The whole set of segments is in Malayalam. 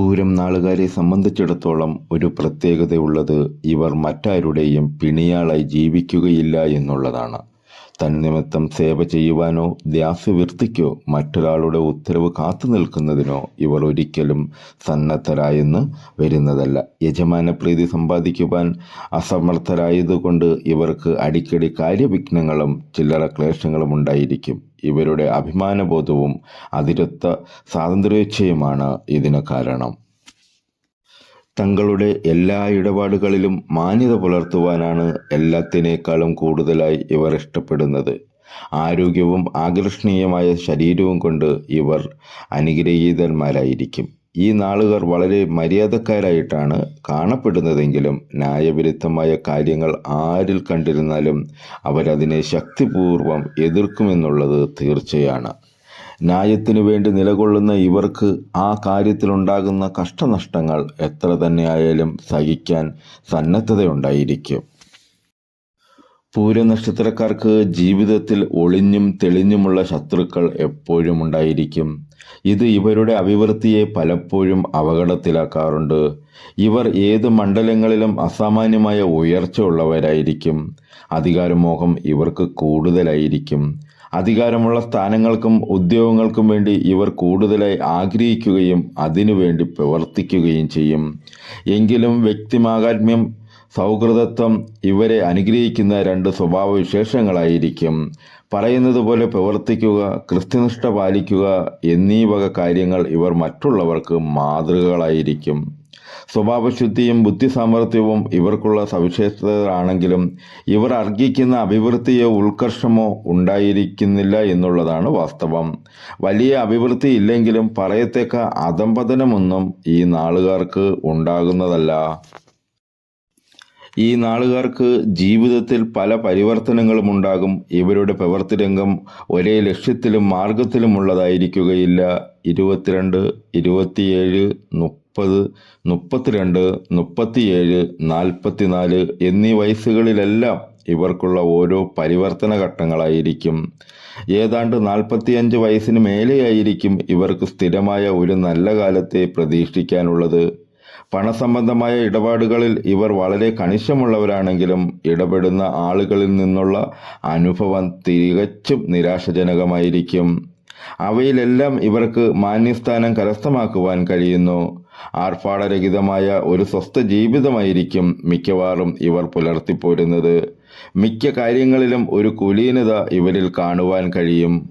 പൂരം നാളുകാരെ സംബന്ധിച്ചിടത്തോളം ഒരു പ്രത്യേകതയുള്ളത് ഇവർ മറ്റാരുടെയും പിണിയാളായി ജീവിക്കുകയില്ല എന്നുള്ളതാണ്. തന്നിമിത്തം സേവ ചെയ്യുവാനോ ദ്യാസവൃത്തിക്കോ മറ്റൊരാളുടെ ഉത്തരവ് കാത്തു നിൽക്കുന്നതിനോ ഇവർ ഒരിക്കലും സന്നദ്ധരായെന്ന് വരുന്നതല്ല. യജമാന പ്രീതി സമ്പാദിക്കുവാൻ അസമർത്ഥരായതുകൊണ്ട് ഇവർക്ക് അടിക്കടി കാര്യവിഘ്നങ്ങളും ചില്ലറ ക്ലേശങ്ങളും ഉണ്ടായിരിക്കും. ഇവരുടെ അഭിമാനബോധവും അതിരത്ത സ്വാതന്ത്ര്യേച്ഛയുമാണ് ഇതിന് കാരണം. തങ്ങളുടെ എല്ലാ ഇടപാടുകളിലും മാന്യത പുലർത്തുവാനാണ് എല്ലാത്തിനേക്കാളും കൂടുതലായി ഇവർ ഇഷ്ടപ്പെടുന്നത്. ആരോഗ്യവും ആകർഷണീയമായ ശരീരവും കൊണ്ട് ഇവർ അനുഗ്രഹീതന്മാരായിരിക്കും. ഈ നാളുകാർ വളരെ മര്യാദക്കാരായിട്ടാണ് കാണപ്പെടുന്നതെങ്കിലും ന്യായവിരുദ്ധമായ കാര്യങ്ങൾ ആരിൽ കണ്ടിരുന്നാലും അവരതിനെ ശക്തിപൂർവം എതിർക്കുമെന്നുള്ളത് തീർച്ചയാണ്. ന്യായത്തിനു വേണ്ടി നിലകൊള്ളുന്ന ഇവർക്ക് ആ കാര്യത്തിലുണ്ടാകുന്ന കഷ്ടനഷ്ടങ്ങൾ എത്ര തന്നെയായാലും സഹിക്കാൻ സന്നദ്ധതയുണ്ടായിരിക്കും. പൂരനക്ഷത്രക്കാർക്ക് ജീവിതത്തിൽ ഒളിഞ്ഞും തെളിഞ്ഞുമുള്ള ശത്രുക്കൾ എപ്പോഴും ഉണ്ടായിരിക്കും. ഇത് ഇവരുടെ അഭിവൃദ്ധിയെ പലപ്പോഴും അപകടത്തിലാക്കാറുണ്ട്. ഇവർ ഏത് മണ്ഡലങ്ങളിലും അസാമാന്യമായ ഉയർച്ച ഉള്ളവരായിരിക്കും അധികാരമോഹം ഇവർക്ക് കൂടുതലായിരിക്കും. അധികാരമുള്ള സ്ഥാനങ്ങൾക്കും ഉദ്യോഗങ്ങൾക്കും വേണ്ടി ഇവർ കൂടുതലായി ആഗ്രഹിക്കുകയും അതിനുവേണ്ടി പ്രവർത്തിക്കുകയും ചെയ്യും. എങ്കിലും വ്യക്തിമാകാത്മ്യം സൗഹൃദത്വം ഇവരെ അനുഗ്രഹിക്കുന്ന രണ്ട് സ്വഭാവവിശേഷങ്ങളായിരിക്കും. പറയുന്നത് പോലെ പ്രവർത്തിക്കുക കൃത്യനിഷ്ഠ പാലിക്കുക എന്നീ വക കാര്യങ്ങൾ ഇവർ മറ്റുള്ളവർക്ക് മാതൃകകളായിരിക്കും. സ്വഭാവശുദ്ധിയും ബുദ്ധിസാമർഥ്യവും ഇവർക്കുള്ള സവിശേഷതകളാണെങ്കിലും ഇവർ അർഹിക്കുന്ന അഭിവൃദ്ധിയോ ഉത്കർഷമോ ഉണ്ടായിരിക്കുന്നില്ല എന്നുള്ളതാണ് വാസ്തവം. വലിയ അഭിവൃദ്ധി ഇല്ലെങ്കിലും പറയത്തേക്ക അധംപതനമൊന്നും ഈ നാളുകാർക്ക് ഉണ്ടാകുന്നതല്ല. ഈ നാളുകാർക്ക് ജീവിതത്തിൽ പല പരിവർത്തനങ്ങളും ഉണ്ടാകും. ഇവരുടെ പ്രവർത്തി രംഗം ഒരേ ലക്ഷ്യത്തിലും മാർഗത്തിലുമുള്ളതായിരിക്കുകയില്ല ഇരുപത്തിരണ്ട് ഇരുപത്തിയേഴ് മുപ്പത് മുപ്പത്തിരണ്ട് മുപ്പത്തിയേഴ് നാൽപ്പത്തിനാല് എന്നീ വയസ്സുകളിലെല്ലാം ഇവർക്കുള്ള ഓരോ പരിവർത്തന ഘട്ടങ്ങളായിരിക്കും. ഏതാണ്ട് നാൽപ്പത്തിയഞ്ച് വയസ്സിന് മേലെയായിരിക്കും ഇവർക്ക് സ്ഥിരമായ ഒരു നല്ല കാലത്തെ പ്രതീക്ഷിക്കാനുള്ളത്. പണസംബന്ധമായ ഇടപാടുകളിൽ ഇവർ വളരെ കണിശമുള്ളവരാണെങ്കിലും ഇടപെടുന്ന ആളുകളിൽ നിന്നുള്ള അനുഭവം തികച്ചും നിരാശജനകമായിരിക്കും. അവയിലെല്ലാം ഇവർക്ക് മാന്യസ്ഥാനം കരസ്ഥമാക്കുവാൻ കഴിയുന്നു. ആർഭാടരഹിതമായ ഒരു സ്വസ്ഥ ജീവിതമായിരിക്കും മിക്കവാറും ഇവർ പുലർത്തിപ്പോരുന്നത്. മിക്ക കാര്യങ്ങളിലും ഒരു കുലീനത ഇവരിൽ കാണുവാൻ കഴിയും.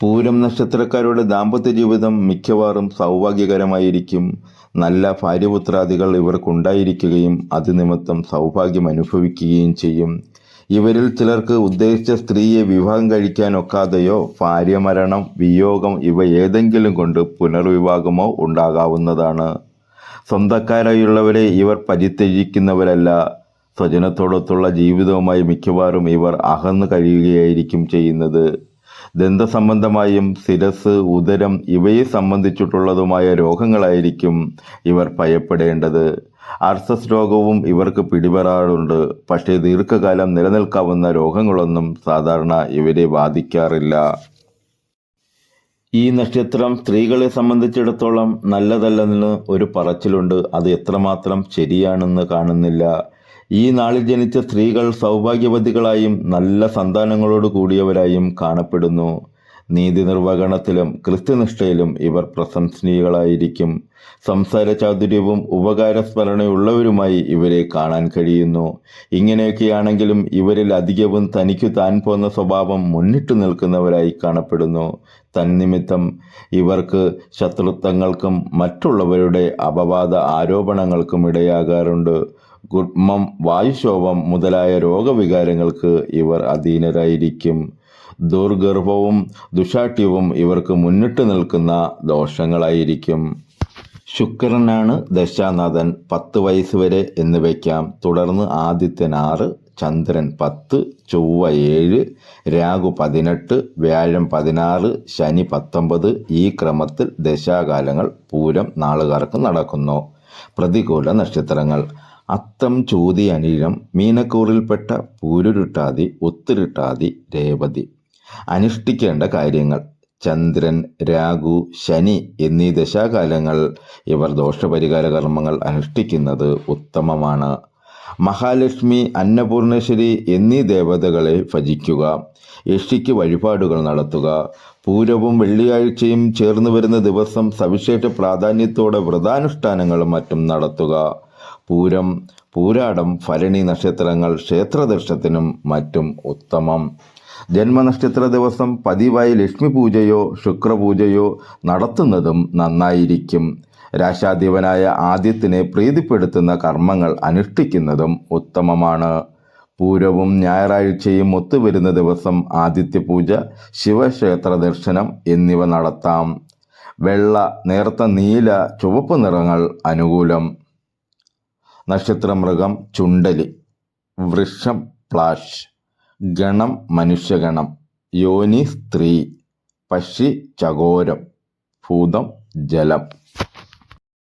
പൂരം നക്ഷത്രക്കാരുടെ ദാമ്പത്യ ജീവിതം മിക്കവാറും സൗഭാഗ്യകരമായിരിക്കും. നല്ല ഭാര്യപുത്രാദികൾ ഇവർക്കുണ്ടായിരിക്കുകയും അത് നിമിത്തം സൗഭാഗ്യം അനുഭവിക്കുകയും ചെയ്യും. ഇവരിൽ ചിലർക്ക് ഉദ്ദേശിച്ച സ്ത്രീയെ വിവാഹം കഴിക്കാനൊക്കാതെയോ ഭാര്യമരണം വിയോഗം ഇവ ഏതെങ്കിലും കൊണ്ട് പുനർവിവാഹമോ ഉണ്ടാകാവുന്നതാണ്. സ്വന്തക്കാരായുള്ളവരെ ഇവർ പരിത്യജിക്കുന്നവരല്ല. സ്വജനത്തോടൊത്തുള്ള ജീവിതവുമായി മിക്കവാറും ഇവർ അകന്നു കഴിയുകയായിരിക്കും ചെയ്യുന്നത്. ദന്തസംബന്ധമായും ശിരസ് ഉദരം ഇവയെ സംബന്ധിച്ചിട്ടുള്ളതുമായ രോഗങ്ങളായിരിക്കും ഇവർ ഭയപ്പെടേണ്ടത്. അർസസ് രോഗവും ഇവർക്ക് പിടിപെടാറുണ്ട്. പക്ഷേ ദീർഘകാലം നിലനിൽക്കാവുന്ന രോഗങ്ങളൊന്നും സാധാരണ ഇവരെ ബാധിക്കാറില്ല. ഈ നക്ഷത്രം സ്ത്രീകളെ സംബന്ധിച്ചിടത്തോളം നല്ലതല്ലെന്ന് ഒരു പറച്ചിലുണ്ട്. അത് എത്രമാത്രം ശരിയാണെന്ന് കാണുന്നില്ല. ഈ നാളിൽ ജനിച്ച സ്ത്രീകൾ സൗഭാഗ്യവതികളായും നല്ല സന്താനങ്ങളോട് കൂടിയവരായും കാണപ്പെടുന്നു. നീതി നിർവഹണത്തിലും കൃത്യനിഷ്ഠയിലും ഇവർ പ്രശംസനീയകളായിരിക്കും. സംസാര ചാതുര്യവും ഉപകാരസ്മരണയുള്ളവരുമായി ഇവരെ കാണാൻ കഴിയുന്നു. ഇങ്ങനെയൊക്കെയാണെങ്കിലും ഇവരിൽ അധികവും തനിക്കു താൻ പോന്ന സ്വഭാവം മുന്നിട്ട് നിൽക്കുന്നവരായി കാണപ്പെടുന്നു. തന്നിമിത്തം ഇവർക്ക് ശത്രുത്വങ്ങൾക്കും മറ്റുള്ളവരുടെ അപവാദ ആരോപണങ്ങൾക്കും ഇടയാകാറുണ്ട്. ഗുഡ്മം വായുശോഭം മുതലായ രോഗവികാരങ്ങൾക്ക് ഇവർ അധീനരായിരിക്കും. ദുർഗർഭവും ദുഷാഠ്യവും ഇവർക്ക് മുന്നിട്ട് നിൽക്കുന്ന ദോഷങ്ങളായിരിക്കും. ശുക്രനാണ് ദശാനാഥൻ പത്ത് വയസ്സ് വരെ എന്ന് വയ്ക്കാം തുടർന്ന് ആദിത്യൻ ആറ് ചന്ദ്രൻ പത്ത് ചൊവ്വ ഏഴ് രാഹു പതിനെട്ട് വ്യാഴം പതിനാറ് ശനി പത്തൊമ്പത്. ഈ ക്രമത്തിൽ ദശാകാലങ്ങൾ പൂരം നാളുകാർക്ക് നടക്കുന്നു. പ്രതികൂല നക്ഷത്രങ്ങൾ. അത്തം ചോതി അനിഴം മീനക്കൂറിൽപ്പെട്ട പൂരുരുട്ടാതി ഒത്തിരുട്ടാതി രേവതി. അനുഷ്ഠിക്കേണ്ട കാര്യങ്ങൾ. ചന്ദ്രൻ രാഹു ശനി എന്നീ ദശാകാലങ്ങൾ ഇവർ ദോഷപരിഹാര കർമ്മങ്ങൾ അനുഷ്ഠിക്കുന്നത് ഉത്തമമാണ്. മഹാലക്ഷ്മി അന്നപൂർണേശ്വരി എന്നീ ദേവതകളെ ഭജിക്കുക യക്ഷിക്ക് വഴിപാടുകൾ നടത്തുക പൂരവും വെള്ളിയാഴ്ചയും ചേർന്നു വരുന്ന ദിവസം സവിശേഷ പ്രാധാന്യത്തോടെ വ്രതാനുഷ്ഠാനങ്ങളും മറ്റും നടത്തുക. പൂരം പൂരാടം ഭരണി നക്ഷത്രങ്ങൾ ക്ഷേത്രദർശനത്തിനും മറ്റും ഉത്തമം. ജന്മനക്ഷത്ര ദിവസം പതിവായി ലക്ഷ്മി പൂജയോ ശുക്രപൂജയോ നടത്തുന്നതും നന്നായിരിക്കും. രാശാധിപനായ ആദ്യത്തിനെ പ്രീതിപ്പെടുത്തുന്ന കർമ്മങ്ങൾ അനുഷ്ഠിക്കുന്നതും ഉത്തമമാണ്. പൂരവും ഞായറാഴ്ചയും ഒത്തുവരുന്ന ദിവസം ആദിത്യ പൂജ ശിവക്ഷേത്ര ദർശനം എന്നിവ നടത്താം. വെള്ള നേർത്ത നീല ചുവപ്പ് നിറങ്ങൾ അനുകൂലം. നക്ഷത്രമൃഗം ചുണ്ടലി വൃഷം പ്ലാഷ് ഗണം മനുഷ്യഗണം യോനി സ്ത്രീ പക്ഷി ചകോരം ഭൂതം ജലം.